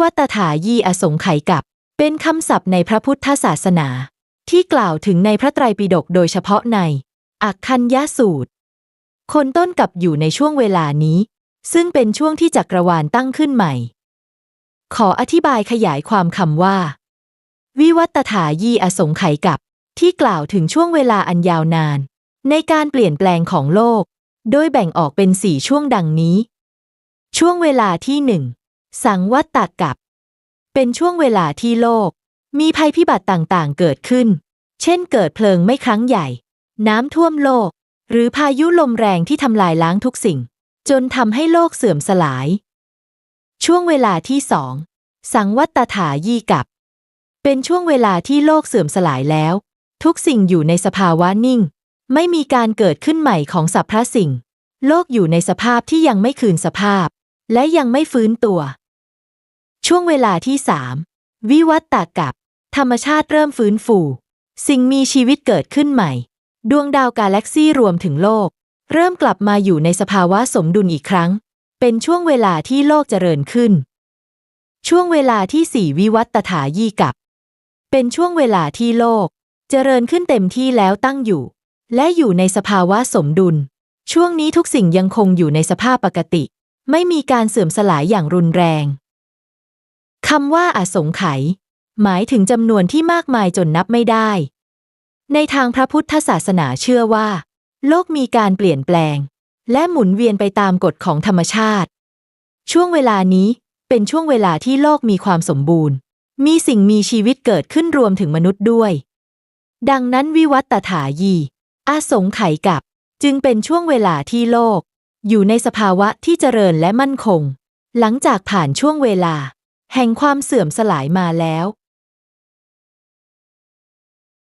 วัตถายีอสงไขยกับ เป็นคำศัพท์ในพระพุทธศาสนา ที่กล่าวถึงในพระไตรปิฎกโดยเฉพาะใน อักคัญยสูตร คนต้นกับอยู่ในช่วงเวลานี้ ซึ่งเป็นช่วงที่จักรวาลตั้งขึ้นใหม่ ขออธิบายขยายความคำว่า วิวัตถายีอสงไขยกับ ที่กล่าวถึงช่วงเวลาอันยาวนาน ในการเปลี่ยนแปลงของโลก โดยแบ่งออกเป็นสี่ช่วงดังนี้ ช่วงเวลาที่หนึ่ง สังวัตตกับ เป็นช่วงเวลาที่โลก มีภัยพิบัติต่างๆ เกิดขึ้น เช่นเกิดเพลิงไม่ครั้งใหญ่ น้ำท่วมโลก หรือพายุลมแรงที่ทำลายล้างทุกสิ่ง จนทำให้โลกเสื่อมสลาย ช่วงเวลาที่สองสังวัตถายีกับ เป็นช่วงเวลาที่โลกเสื่อมสลายแล้ว ทุกสิ่งอยู่ในสภาวะนิ่ง ไม่มีการเกิดขึ้นใหม่ของสรรพสิ่ง โลกอยู่ในสภาพที่ยังไม่คืนสภาพ และยังไม่ฟื้นตัว ช่วงเวลาที่สามวิวัตตกับ ธรรมชาติเริ่มฟื้นฟู สิ่งมีชีวิตเกิดขึ้นใหม่ ดวงดาวกาแล็กซี่รวมถึงโลก เริ่มกลับมาอยู่ในสภาวะสมดุลอีกครั้ง เป็นช่วงเวลาที่โลกเจริญขึ้น ช่วงเวลาที่สี่วิวัตถายีกับ เป็นช่วงเวลาที่โลก เจริญขึ้นเต็มที่แล้วตั้งอยู่ และอยู่ในสภาวะสมดุล ช่วงนี้ทุกสิ่งยังคงอยู่ในสภาพปกติ ไม่มีการเสื่อมสลายอย่างรุนแรงคำว่าอสงไขยหมายถึงจำนวนที่มากมายจนนับไม่ได้ ในทางพระพุทธศาสนาเชื่อว่า โลกมีการเปลี่ยนแปลง และหมุนเวียนไปตามกฎของธรรมชาติ ช่วงเวลานี้เป็นช่วงเวลาที่โลกมีความสมบูรณ์ มีสิ่งมีชีวิตเกิดขึ้นรวมถึงมนุษย์ด้วย ดังนั้นวิวัตถายี อาสงไขยกับ จึงเป็นช่วงเวลาที่โลก อยู่ในสภาวะที่เจริญและมั่นคง หลังจากผ่านช่วงเวลา แห่งความเสื่อมสลายมาแล้ว